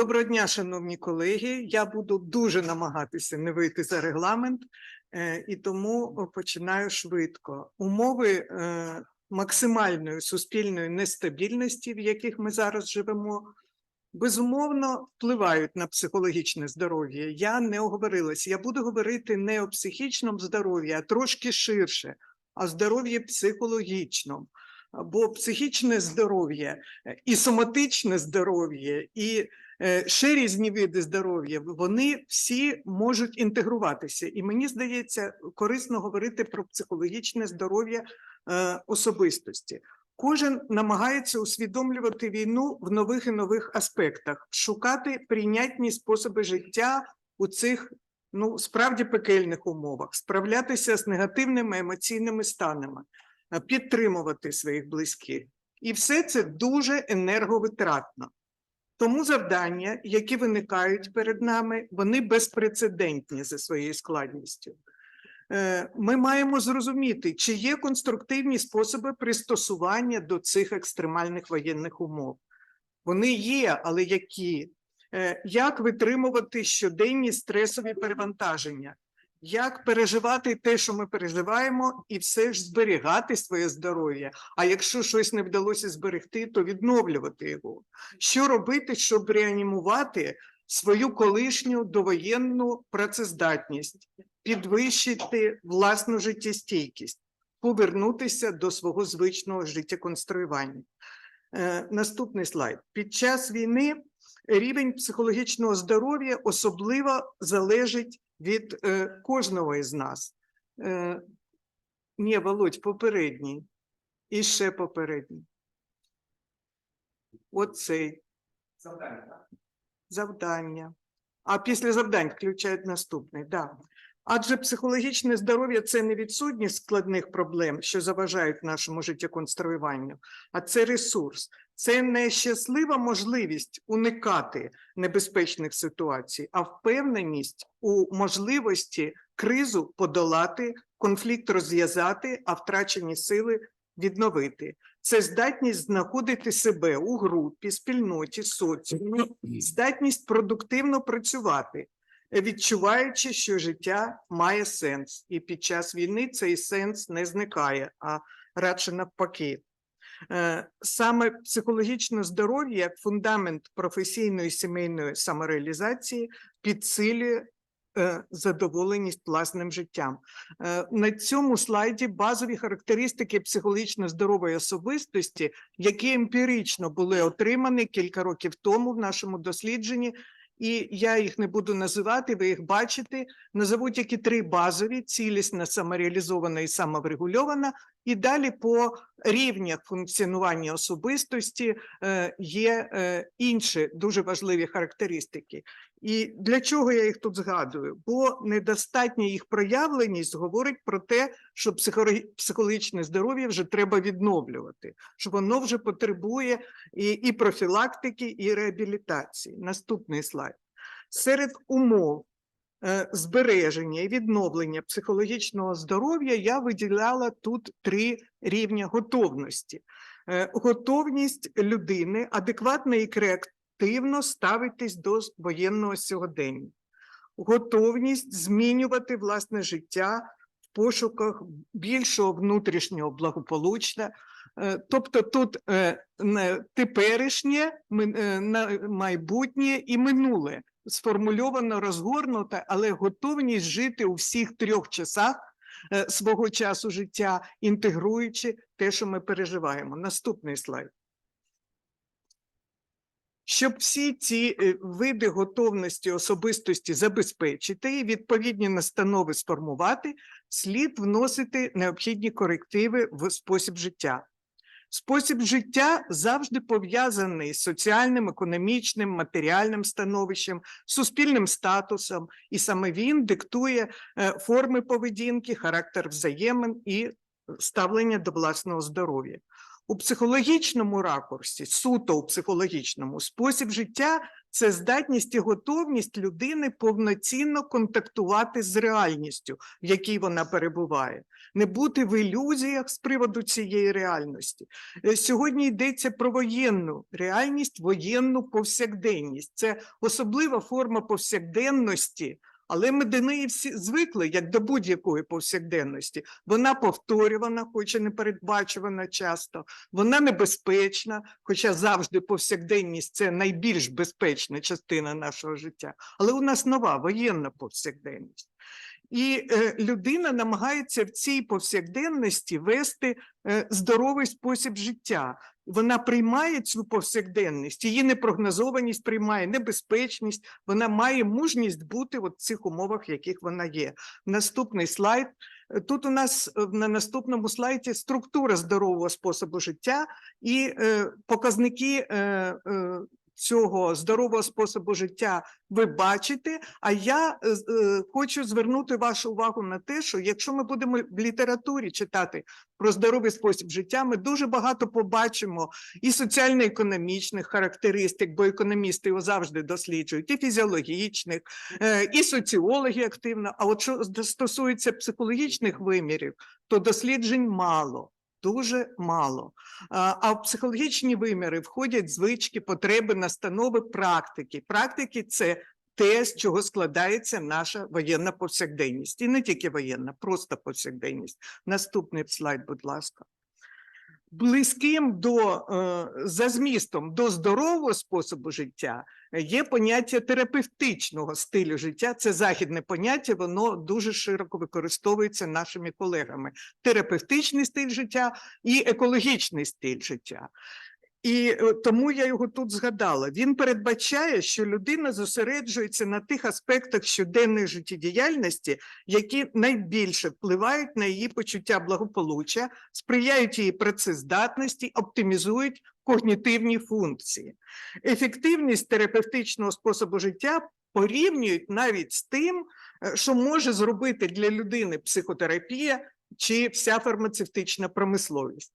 Доброго дня, шановні колеги. Я буду дуже намагатися не вийти за регламент, е, і тому починаю швидко. Умови е, максимальної суспільної нестабільності, в яких ми зараз живемо, безумовно впливають на психологічне здоров'я. Я не оговорилась. Я буду говорити не о психічному здоров'ї, а трошки ширше, а здоров'ї психологічному. Бо психічне здоров'я е, і соматичне здоров'я, і е, ще різні види здоров'я, вони всі можуть інтегруватися. І мені здається, корисно говорити про психологічне здоров'я е, особистості. Кожен намагається усвідомлювати війну в нових і нових аспектах, шукати прийнятні способи життя у цих ну справді пекельних умовах, справлятися з негативними емоційними станами, підтримувати своїх близьких. І все це дуже енерговитратно. Тому завдання, які виникають перед нами, вони безпрецедентні за своєю складністю. Е, Ми маємо зрозуміти, чи є конструктивні способи пристосування до цих екстремальних воєнних умов. Вони є, але які? Е, Як витримувати щоденні стресові перевантаження? Як переживати те, що ми переживаємо, і все ж зберігати своє здоров'я? А якщо щось не вдалося зберегти, то відновлювати його. Що робити, щоб реанімувати свою колишню довоєнну працездатність, підвищити власну життєстійкість, повернутися до свого звичного життєконструювання? Е, Наступний слайд. Під час війни рівень психологічного здоров'я особливо залежить від е, кожного із нас. Е, ні, Володь, попередній. І ще попередній. Оцей. Завдання. Завдання. А після завдань включають наступний. Да. Адже психологічне здоров'я це не відсутність складних проблем, що заважають нашому життєконструюванню, а це ресурс. Це не щаслива можливість уникати небезпечних ситуацій, а впевненість у можливості кризу подолати, конфлікт розв'язати, а втрачені сили відновити. Це здатність знаходити себе у групі, спільноті, соціумі, здатність продуктивно працювати, відчуваючи, що життя має сенс, і під час війни цей сенс не зникає, а радше навпаки. Е, Саме психологічне здоров'я як фундамент професійної сімейної самореалізації підсилює е, задоволеність власним життям. Е, На цьому слайді базові характеристики психологічно здорової особистості, які емпірично були отримані кілька років тому в нашому дослідженні. І я їх не буду називати, ви їх бачите. Назову тільки три базові: цілісна, самореалізована і самоврегульована. І далі по рівнях функціонування особистості е, є е, інші дуже важливі характеристики. І для чого я їх тут згадую? Бо недостатня їх проявленість говорить про те, що психологічне здоров'я вже треба відновлювати, що воно вже потребує і, і профілактики, і реабілітації. Наступний слайд. Серед умов е, збереження і відновлення психологічного здоров'я я виділяла тут три рівня готовності. Е, Готовність людини адекватно і креативно ставитись до воєнного сьогодення, готовність змінювати власне життя в пошуках більшого внутрішнього благополуччя. Е, Тобто тут е, теперішнє, е, майбутнє і минуле сформульовано розгорнуто, але готовність жити у всіх трьох часах свого часу життя, інтегруючи те, що ми переживаємо. Наступний слайд. Щоб всі ці е, види готовності особистості забезпечити і відповідні настанови сформувати, слід вносити необхідні корективи в спосіб життя. Спосіб життя завжди пов'язаний з соціальним, економічним, матеріальним становищем, суспільним статусом, і саме він диктує е, форми поведінки, характер взаємин і ставлення до власного здоров'я. У психологічному ракурсі, суто у психологічному, спосіб життя це здатність і готовність людини повноцінно контактувати з реальністю, в якій вона перебуває, не бути в ілюзіях з приводу цієї реальності. Е, Сьогодні йдеться про воєнну реальність, воєнну повсякденність. Це особлива форма повсякденності, але ми до неї всі звикли, як до будь-якої повсякденності. Вона повторювана, хоч і не передбачувана часто. Вона небезпечна, хоча завжди повсякденність це найбільш безпечна частина нашого життя. Але у нас нова воєнна повсякденність. І е, людина намагається в цій повсякденності вести е, здоровий спосіб життя. Вона приймає цю повсякденність, її непрогнозованість приймає небезпечність, вона має мужність бути в цих умовах, в яких вона є. Наступний слайд. Тут у нас е, на наступному слайді структура здорового способу життя і показники цього здорового способу життя ви бачите. А я е, е, хочу звернути вашу увагу на те, що якщо ми будемо в літературі читати про здоровий спосіб життя, ми дуже багато побачимо і соціально-економічних характеристик, бо економісти його завжди досліджують, і фізіологічних, е, і соціологи активно. А от що стосується психологічних вимірів, то досліджень мало. Дуже мало. А в психологічні виміри входять звички, потреби, настанови, практики. Практики це те, з чого складається наша воєнна повсякденність. І не тільки воєнна, просто повсякденність. Наступний слайд, будь ласка. Близьким до е, за змістом до здорового способу життя е, є поняття терапевтичного стилю життя. Це західне поняття, воно дуже широко використовується нашими колегами. Терапевтичний стиль життя і екологічний стиль життя. І е, тому я його тут згадала. Він передбачає, що людина зосереджується на тих аспектах щоденної життєдіяльності, які найбільше впливають на її почуття благополуччя, сприяють її працездатності, оптимізують когнітивні функції. Ефективність терапевтичного способу життя порівнюють навіть з тим, е, що може зробити для людини психотерапія чи вся фармацевтична промисловість.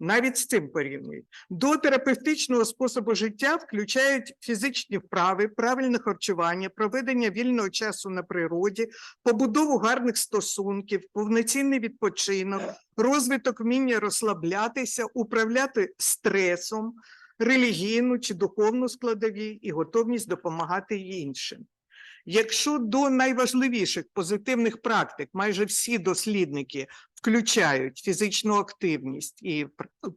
Навіть з цим порівнюють. До терапевтичного способу життя включають фізичні вправи, правильне харчування, проведення вільного часу на природі, побудову гарних стосунків, повноцінний відпочинок, розвиток вміння розслаблятися, управляти стресом, релігійну чи духовну складові і готовність допомагати іншим. Якщо до найважливіших позитивних практик майже всі дослідники включають фізичну активність і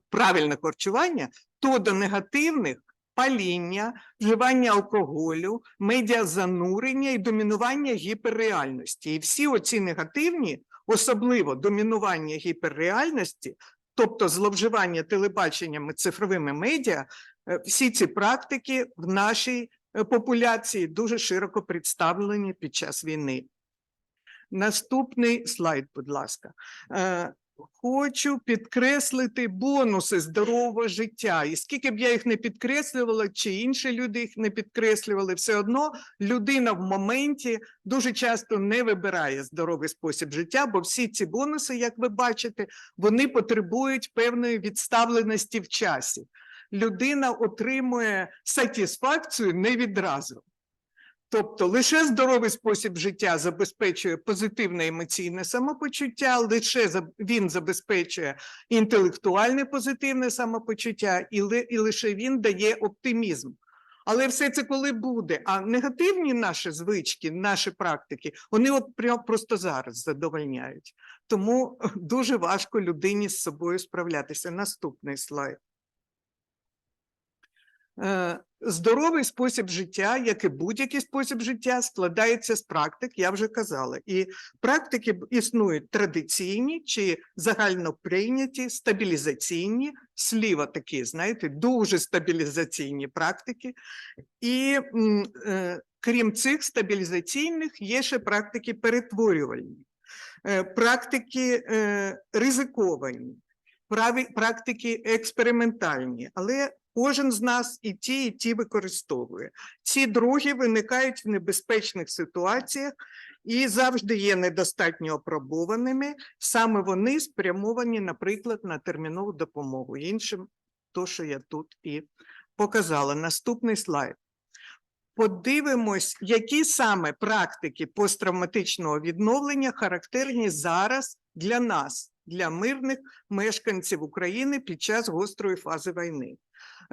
правильне харчування, то до негативних паління, вживання алкоголю, медіазанурення і домінування гіперреальності. І всі оці негативні, особливо домінування гіперреальності, тобто зловживання телебаченнями цифровими медіа, е, всі ці практики в нашій популяції дуже широко представлені під час війни. Наступний слайд, будь ласка. Е, Хочу підкреслити бонуси здорового життя. І скільки б я їх не підкреслювала, чи інші люди їх не підкреслювали, все одно людина в моменті дуже часто не вибирає здоровий спосіб життя, бо всі ці бонуси, як ви бачите, вони потребують певної відставленості в часі. Людина отримує сатисфакцію не відразу. Тобто лише здоровий спосіб життя забезпечує позитивне емоційне самопочуття, лише він забезпечує інтелектуальне позитивне самопочуття, і, ли- і лише він дає оптимізм. Але все це коли буде. А негативні наші звички, наші практики, вони от прям просто зараз задовольняють. Тому дуже важко людині з собою справлятися. Наступний слайд. Е, Здоровий спосіб життя, як і будь-який спосіб життя, складається з практик, я вже казала. І практики існують традиційні чи загально прийняті, стабілізаційні, сліва такі, знаєте, дуже стабілізаційні практики. І е, крім цих стабілізаційних, є ще практики перетворювальні, е, практики ризиковані, праві- практики експериментальні, але кожен з нас і ті, і ті використовує. Ці другі виникають в небезпечних ситуаціях і завжди є недостатньо опробованими. Саме вони спрямовані, наприклад, на термінову допомогу іншим, то, що я тут і показала. Наступний слайд. подивимось, які саме практики посттравматичного відновлення характерні зараз для нас, для мирних мешканців України під час гострої фази війни.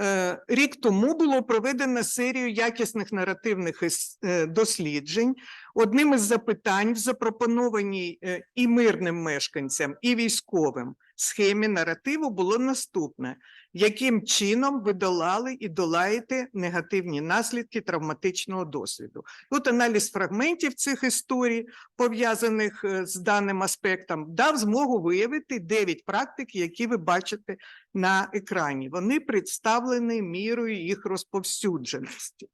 Е, Рік тому було проведено серію якісних наративних е, досліджень. Одним із запитань в запропонованій е, і мирним мешканцям, і військовим схемі наративу було наступне: яким чином ви долали і долаєте негативні наслідки травматичного досвіду? Тут аналіз фрагментів цих історій, пов'язаних е, з даним аспектом, дав змогу виявити 9 практик, які ви бачите на екрані. Вони представлені мірою їх розповсюдженості.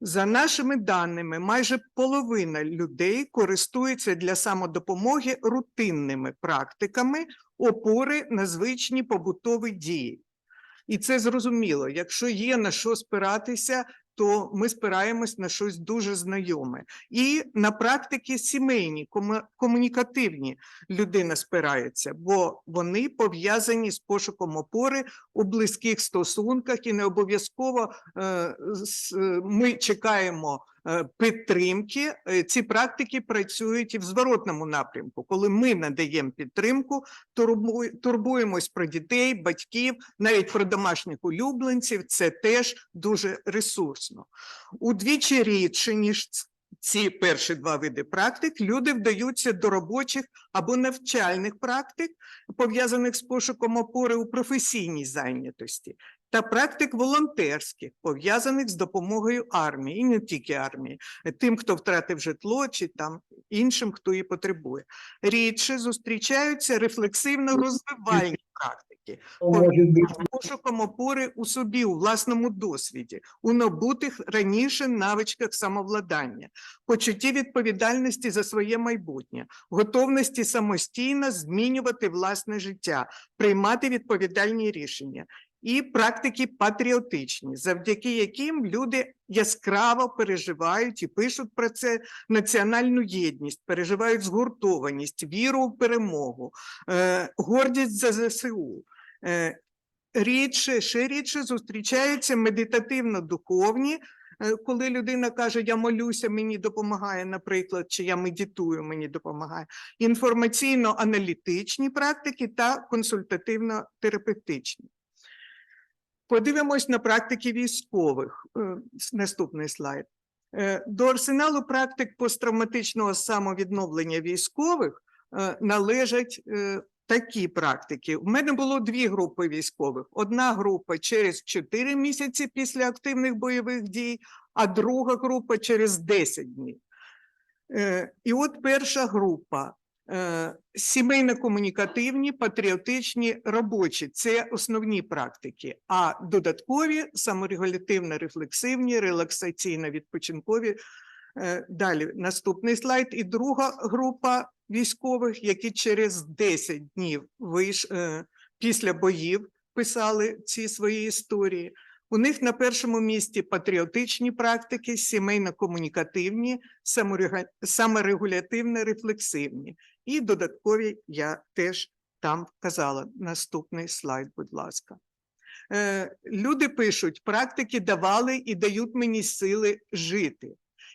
За нашими даними, майже половина людей користується для самодопомоги рутинними практиками опори на звичні побутові дії. І це зрозуміло. Якщо є на що спиратися, то ми спираємось на щось дуже знайоме. І на практики сімейні, кому- комунікативні людина спирається, бо вони пов'язані з пошуком опори у близьких стосунках, і не обов'язково е, ми чекаємо підтримки. Е, Ці практики працюють і в зворотному напрямку. Коли ми надаємо підтримку, турбуємось про дітей, батьків, навіть про домашніх улюбленців. Це теж дуже ресурсно. Удвічі рідше, ніж ці перші два види практик, люди вдаються до робочих або навчальних практик, пов'язаних з пошуком опори у професійній зайнятості, та практик волонтерських, пов'язаних з допомогою армії, і не тільки армії, тим, хто втратив житло, чи там іншим, хто її потребує. Рідше зустрічаються рефлексивно розвивальні практики, пошуком опори у собі, у власному досвіді, у набутих раніше навичках самовладання, почутті відповідальності за своє майбутнє, готовності самостійно змінювати власне життя, приймати відповідальні рішення. І практики патріотичні, завдяки яким люди яскраво переживають і пишуть про це національну єдність, переживають згуртованість, віру в перемогу, е, гордість за ЗСУ. Е, рідше, ще рідше зустрічаються медитативно-духовні, е, коли людина каже, я молюся, мені допомагає, наприклад, чи я медитую, мені допомагає. Інформаційно-аналітичні практики та консультативно-терапевтичні. Подивимось на практики військових. Е, Наступний слайд. Е, До арсеналу практик посттравматичного самовідновлення військових е, належать такі практики. У мене було дві групи військових. Одна група через 4 місяці після активних бойових дій, а друга група через 10 днів. І от перша група сімейно-комунікативні, патріотичні, робочі це основні практики, а додаткові саморегулятивно-рефлексивні, релаксаційно-відпочинкові. Е, Далі наступний слайд. І друга група військових, які через 10 днів виш, е, після боїв писали ці свої історії. У них на першому місці патріотичні практики, сімейно-комунікативні, саморега- саморегулятивно-рефлексивні. І додаткові я теж там вказала. Наступний слайд, будь ласка. Е, Люди пишуть, практики давали і дають мені сили жити.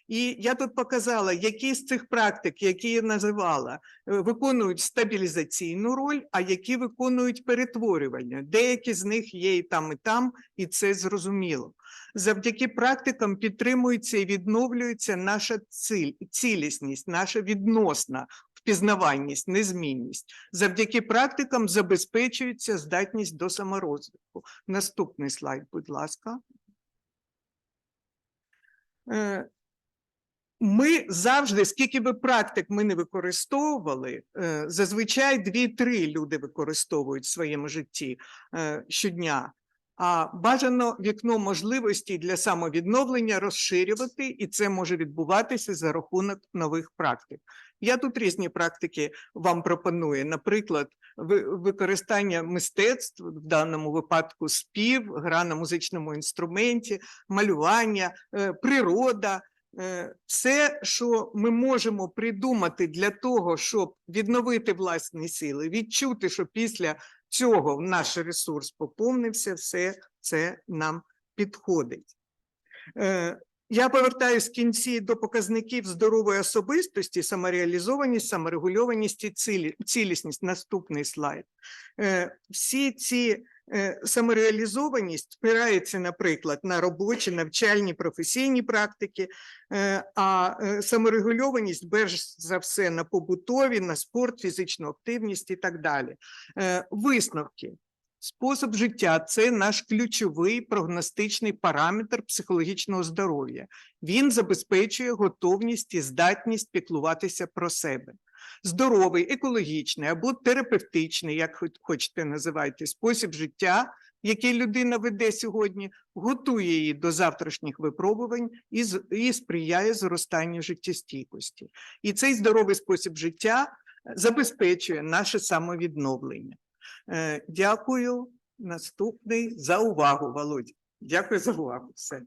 І я тут показала, які з цих практик, які я називала, е, виконують стабілізаційну роль, а які виконують перетворювання. Деякі з них є і там, і там, і це зрозуміло. Завдяки практикам підтримується і відновлюється наша ціль, цілісність, наша відносна впізнаванність, незмінність. Завдяки практикам забезпечується здатність до саморозвитку. Наступний слайд, будь ласка. Ми завжди, скільки би практик ми не використовували, е, зазвичай дві-три люди використовують в своєму житті е, щодня. А бажано вікно можливостей для самовідновлення розширювати, і це може відбуватися за рахунок нових практик. Я тут різні практики вам пропоную. Наприклад, ви- використання мистецтв, в даному випадку спів, гра на музичному інструменті, малювання, е, природа. Е, Все, що ми можемо придумати для того, щоб відновити власні сили, відчути, що після цього наш ресурс поповнився, все це нам підходить. Е, Я повертаюсь в кінці до показників здорової особистості, самореалізованість, саморегульованість і цілісність. Наступний слайд. Е, всі ці самореалізованість спирається, наприклад, на робочі, навчальні, професійні практики, е, а е, саморегульованість, перш за все, на побутові, на спорт, фізичну активність і так далі. Висновки. Спосіб життя це наш ключовий прогностичний параметр психологічного здоров'я. Він забезпечує готовність і здатність піклуватися про себе. Здоровий, екологічний або терапевтичний, як хоч- хочете називайте, спосіб життя, який людина веде сьогодні, готує її до завтрашніх випробувань і, і сприяє зростанню життєстійкості. І цей здоровий спосіб життя е, забезпечує наше самовідновлення. Е, Дякую. Наступний за увагу, Володя. Дякую за увагу. Все.